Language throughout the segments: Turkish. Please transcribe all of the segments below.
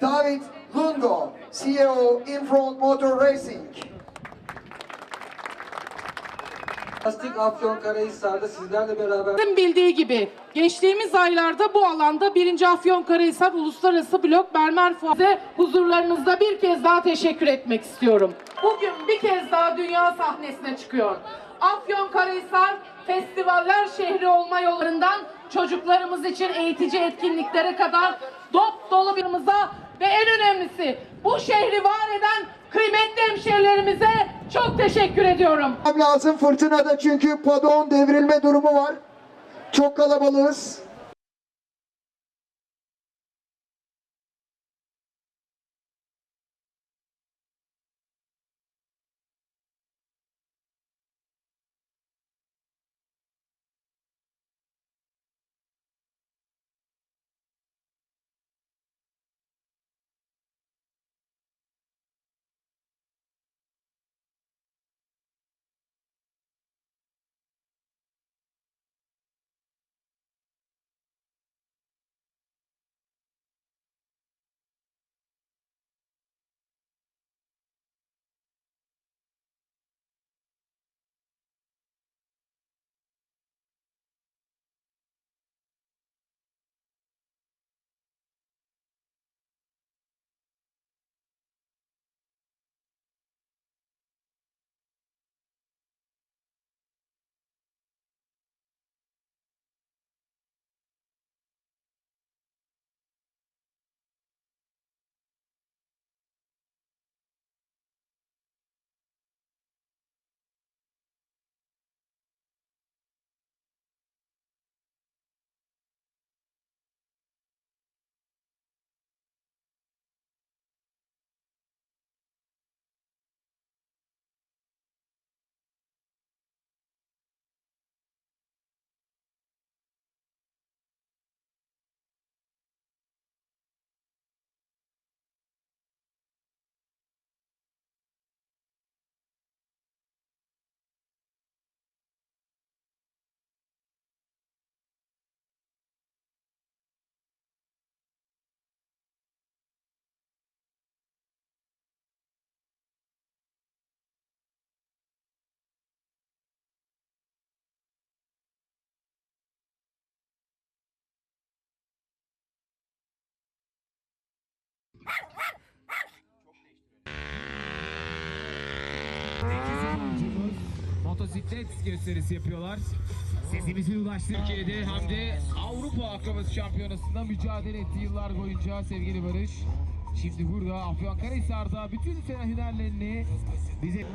David Lungo, CEO Infront Motor Racing. Lastik Afyonkarahisar'da sizlerle beraber bildiği gibi geçtiğimiz aylarda bu alanda 1. Afyonkarahisar Uluslararası Blok Mermer Fuarı'na huzurlarınızda bir kez daha teşekkür etmek istiyorum. Bugün bir kez daha dünya sahnesine çıkıyor. Afyonkarahisar festivaller şehri olma yollarından çocuklarımız için eğitici etkinliklere kadar dop dolu birimize ve en önemlisi bu şehri var eden kıymetli hemşehrilerimize çok teşekkür ediyorum. Lazım fırtınada çünkü padon devrilme durumu var. Çok kalabalığız. Motosiklet gösterisi yapıyorlar. Sesimizi ulaştı Türkiye'de hem de Avrupa Akrobasi Şampiyonası'nda mücadele etti yıllar boyunca sevgili Barış. Şimdi burada Afyonkarahisar'da bütün sene hünerlerini bize...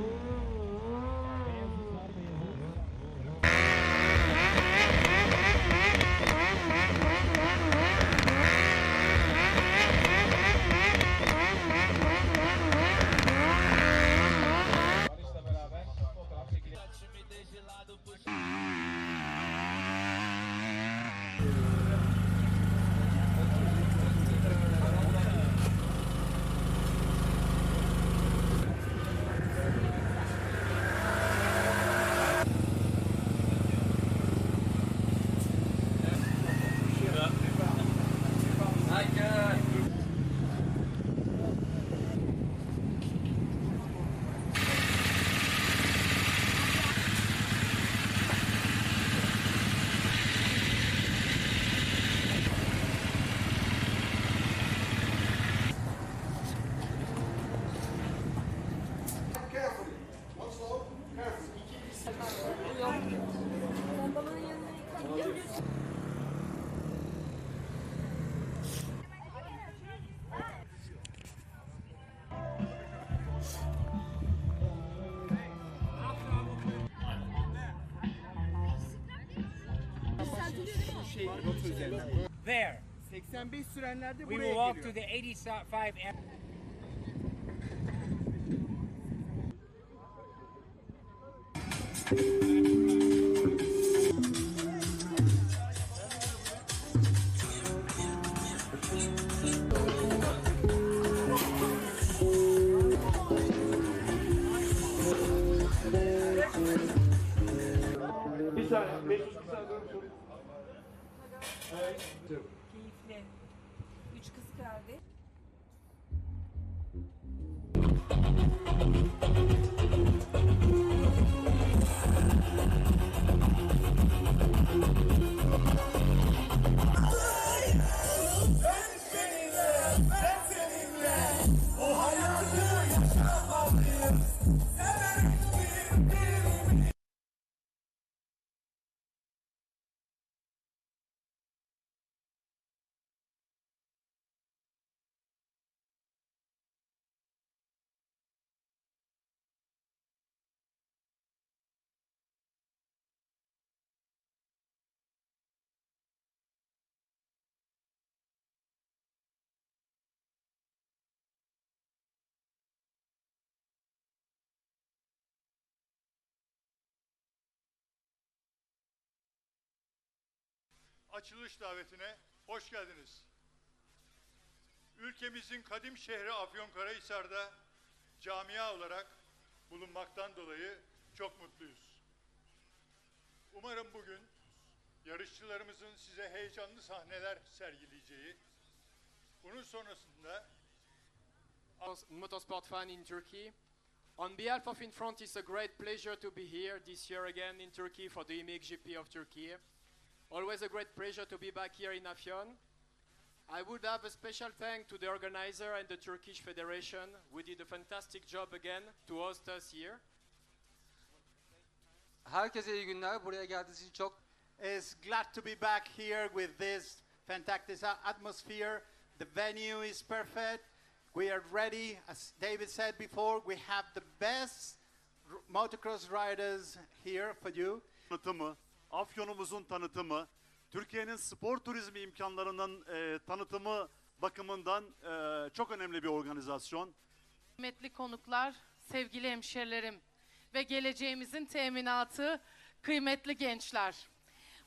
there. 85 sürenlerde We buraya will walk geliyor. to the 85 M. Keyifli. Üç kız kardeş. Açılış davetine hoş geldiniz. Ülkemizin kadim şehri Afyonkarahisar'da camia olarak bulunmaktan dolayı çok mutluyuz. Umarım bugün yarışçılarımızın size heyecanlı sahneler sergileyeceği, bunun sonrasında motorsport fan in Turkey. On behalf of Infront, it's a great pleasure to be here this year again in Turkey for the MXGP of Turkey. Always a great pleasure to be back here in Afyon. I would have a special thank to the organizer and the Turkish Federation, We did a fantastic job again to host us here. Herkese iyi günler. Buraya geldiğiniz için çok is glad to be back here with this fantastic atmosphere. The venue is perfect. We are ready. As David said before, we have the best motocross riders here for you. tanıtımı, Afyon'umuzun tanıtımı, Türkiye'nin spor turizmi imkanlarının e, tanıtımı bakımından e, çok önemli bir organizasyon. Kıymetli konuklar, sevgili hemşerilerim ve geleceğimizin teminatı kıymetli gençler.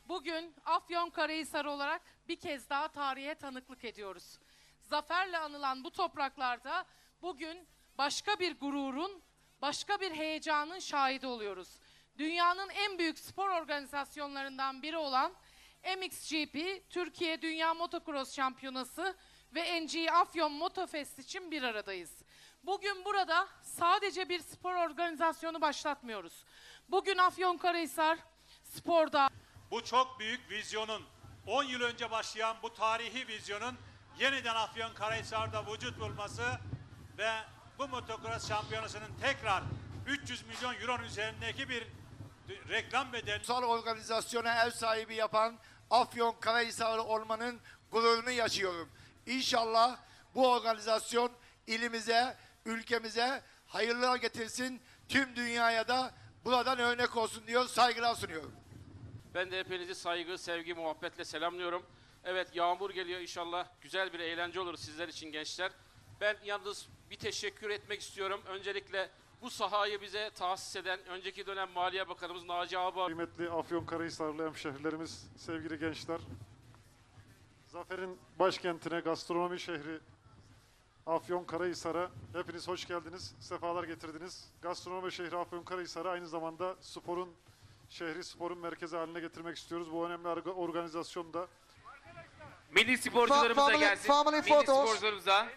Bugün Afyonkarahisar olarak bir kez daha tarihe tanıklık ediyoruz. Zaferle anılan bu topraklarda bugün başka bir gururun, başka bir heyecanın şahidi oluyoruz. Dünyanın en büyük spor organizasyonlarından biri olan MXGP, Türkiye Dünya Motocross Şampiyonası ve NG Afyon Motofest için bir aradayız. Bugün burada sadece bir spor organizasyonu başlatmıyoruz. Bugün Afyonkarahisar sporda Bu çok büyük vizyonun 10 yıl önce başlayan bu tarihi vizyonun yeniden Afyonkarahisar'da vücut bulması ve bu motokros şampiyonasının tekrar 300 milyon euronun üzerindeki bir reklam bedeli Ulusal organizasyona ev sahibi yapan Afyon Karahisarlı olmanın gururunu yaşıyorum. İnşallah bu organizasyon ilimize, ülkemize hayırlar getirsin. Tüm dünyaya da buradan örnek olsun diyor, saygılar sunuyorum. Ben de hepinizi saygı, sevgi, muhabbetle selamlıyorum. Evet yağmur geliyor inşallah. Güzel bir eğlence olur sizler için gençler. Ben yalnız bir teşekkür etmek istiyorum. Öncelikle bu sahayı bize tahsis eden önceki dönem Maliye Bakanımız Naci Ağabey Kıymetli Afyonkarahisarlı hemşehrilerimiz, sevgili gençler. Zafer'in başkentine, gastronomi şehri Afyonkarahisar'a hepiniz hoş geldiniz, sefalar getirdiniz. Gastronomi şehri Afyonkarahisar'ı aynı zamanda sporun şehri, sporun merkezi haline getirmek istiyoruz. Bu önemli orga- organizasyonda Milli sporcularımıza family- gelsin. family Milli sporcularımıza